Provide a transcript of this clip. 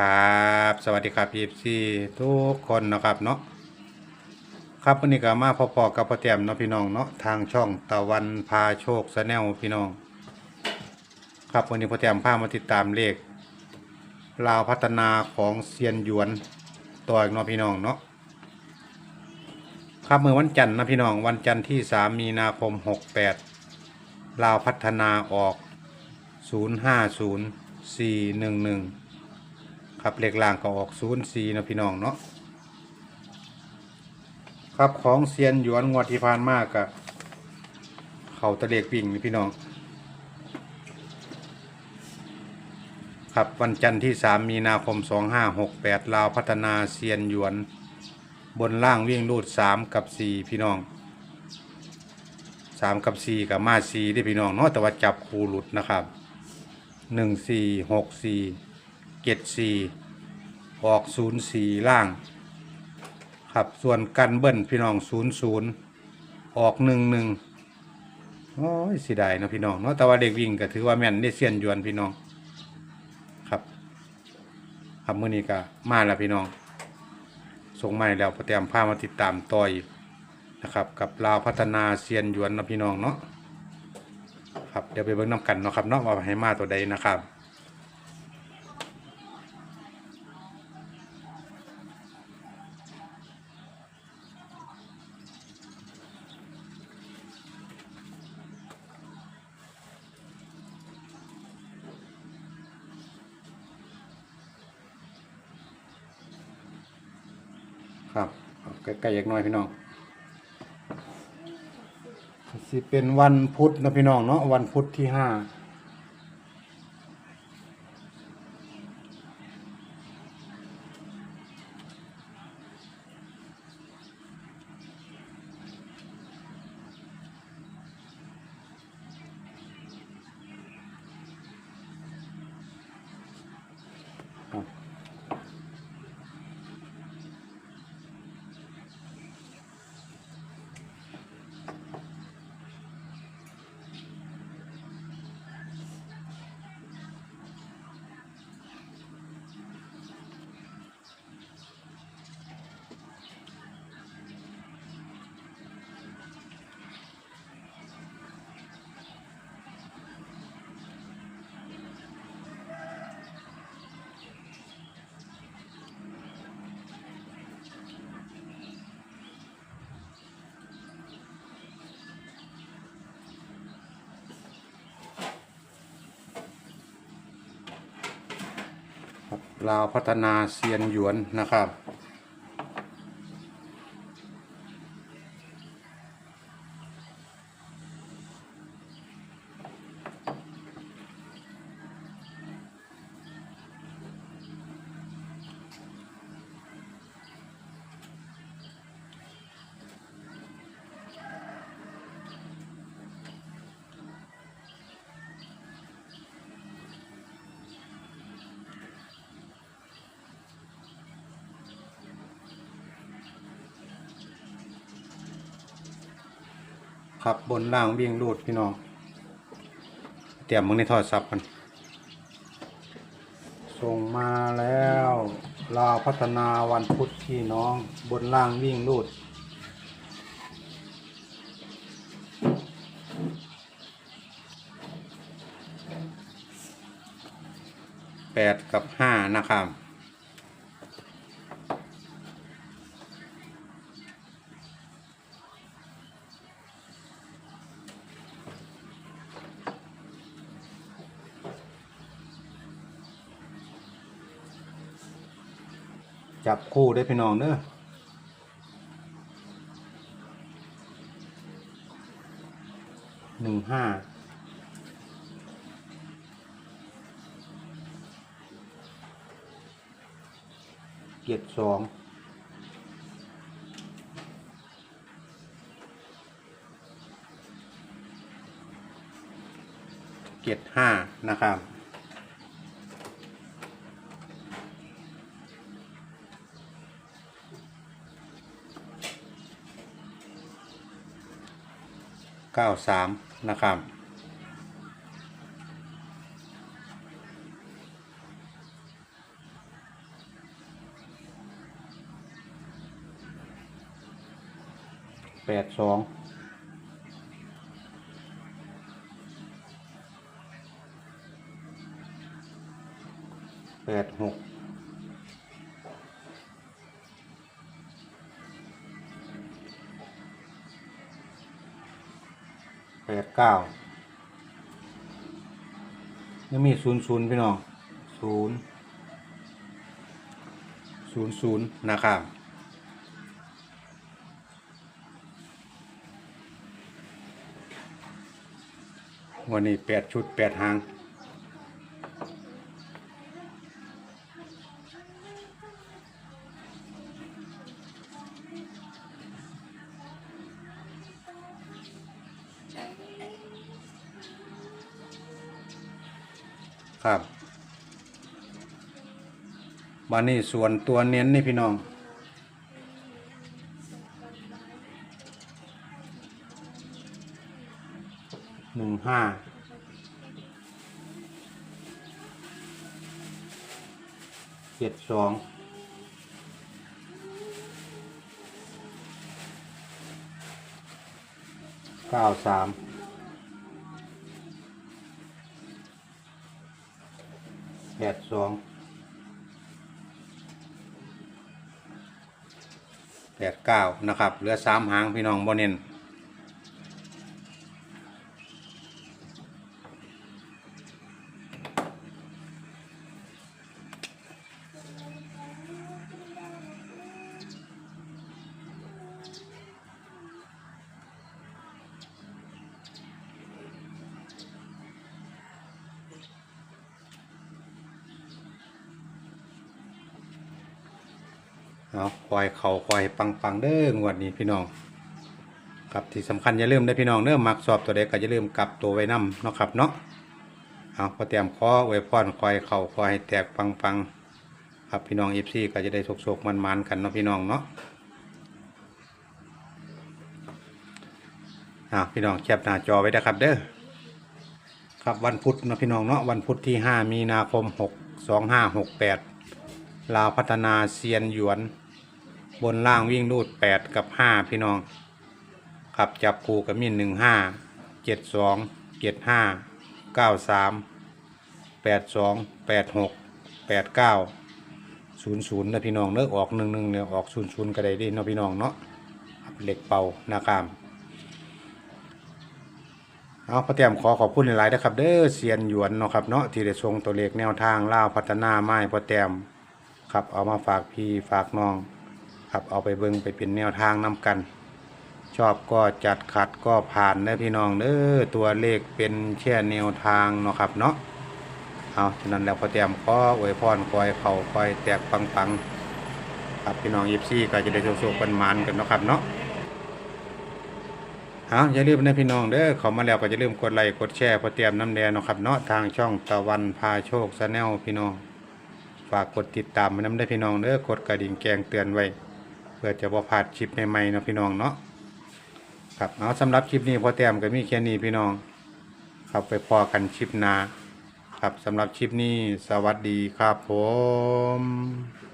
ครับ สวัสดีครับพีซีทุกคนนะครับเนาะครับวันนี้ก็มาพอๆกับพ่อแต้มเนาะพี่น้องเนาะทางช่องตะวันพาโชคแนลพี่น้อง ครับวันนี้พ่อแต้มพามาติดตามเลขลาวพัฒนาของเซียนหยวนตัวอีกเนาะพี่น้องเนาะครับเมื่อวันจันทร์นะพี่น้องวันจันทร์ที่ 3 มีนาคม 68 ลาวพัฒนาออก 050411 ครับเลขล่างก็ออก04นย์สี่นะพี่น้องเนาะครับของเซียนหยวนงวดที่ผ่านมากกับเขาตะเลกวิ่งนี่พี่น้อง ครับวันจันทร์ที่ 3 มีนาคม 2568 ลาวพัฒนาเซียนหยวน บนล่างวิ่งรูด 3 กับ 4 พี่น้อง 3 กับ 4 กับมา4ที่พี่น้องเนาะแต่ว่าจับคูหลุดนะครับ 1 4 6 4 7 4ออก0 4ล่าง ครับส่วนกันเบิ้ลพี่น้อง0 0ออก1 1โอ้ยเสียดายนะพี่น้องเนาะแต่ว่าเด็กวิ่งก็ถือว่าแม่นได้เซียนยวนพี่น้อง ครับ ครับมื้อนี้ก็มาแล้วพี่น้องส่งมาแล้วพอเตรียมพามาติดตามต่อยนะครับ กับลาวพัฒนาเซียนยวนนะพี่น้องเนาะครับเดี๋ยวไปเบิ่งน้ำกันเนาะครับเนาะว่าให้มาตัวใดนะครับ ครับเอาใกล้ๆอีกน้อยพี่น้องสิเป็นวันพุธนะพี่น้องเนาะวันพุธที่ห้า ลาวพัฒนาเซียนหยวนนะครับ ครับบนล่างวิ่งรูดพี่น้อง เตรียมมึงในทอดซับกัน ส่งมาแล้วลาวพัฒนาวันพุธพี่น้องบนล่างวิ่งรูดแปดกับห้านะครับ จับคู่ได้พี่น้องเด้อหนึ่งห้าเจ็ดสองเจ็ดห้านะครับ ก้าสามนะครับ แปดสองแปดหก เก้ายังมีศูนย์ศูนย์พี่น้องศูนย์ศูนย์ศูนย์นะครับวันนี้แปดชุดแปดหาง ครับวันนี้ส่วนตัวเน้นนี่พี่น้องหนึ่งห้าเจ็ดสองเก้าสาม แปดสองแปดเก้านะครับ เหลือสามหางพี่น้องบนเน้น เอาคอยเขาคอยปังปังๆเด้องวดนี้พี่น้องครับที่สำคัญอย่าลืมได้พี่น้องเด้อมักสอบตัวเด็กก็อย่าลืมกลับตัวไว้นำเนาะครับเนาะเอาพอเตรียมคอไว้พรคอยเขาคอยแตกปังปังๆครับพี่น้องเอฟซีก็จะได้โศกๆมันๆกันเนาะพี่น้องเนาะอ่าพี่น้องแคปหน้าจอไว้นะครับเด้อครับวันพุธเนาะพี่น้องเนาะวันพุธที่ 5 มีนาคม 6 2 5 6 8 ลาวพัฒนาเซียนหยวน บนล่างวิ่งรูดแปดกับห้าพี่น้องขับจับคูกับมินหนึ่งห้าเจ็ดสองเจ็ดห้าเก้าสามแปดสองแปดหกแปดเก้าศูนย์ศูนย์นะพี่น้องเลิกออกหนึ่งหนึ่งเนี่ยออกศูนย์ศูนย์ก็ได้ดีเนาะพี่น้องเนาะอับเหล็กเป่านะครับเอาพระเตรียมขอขอบคุณหลายๆนะครับ เด้อเซียนหยวนเนาะครับเนาะที่ได้ทรงตัวเลขแนวทางล่าพัฒนาไม้พระเตรียม ครับเอามาฝากพี่ฝากน้อง ครับเอาไปเบิ่งไปเป็นแนวทางนำกัน ชอบก็จัดขัดก็ผ่านเด้อพี่น้องเด้อตัวเลขเป็นแค่แนวทางเนาะครับเนาะเอาฉะนั้นแล้วพอเตรียมขออวยพรคอยเขาคอยแตกปังปังๆครับพี่น้องยิบซี่ก็จะได้โชคๆกันมันกันเนาะครับเนาะเอาอย่าลืมนะพี่น้องเด้อเขามาแล้วก็อย่าลืมกดไลค์กดแชร์พอเตรียมน้ำแดงเนาะครับเนาะทางช่องตะวันพาโชคชาแนลพี่น้อง ฝากกดติดตามมันน้ำได้พี่น้องเด้อกดกระดิ่งแกงเตือนไว้ เพื่อจะบ่พลาดคลิปใหม่ๆเนะพี่น้องเนาะครับเอาสำหรับคลิปนี้พอแต้มก็มีแค่นี้พี่น้อง ครับไปพอกันคลิปหน้าครับสำหรับคลิปนี้สวัสดีครับผม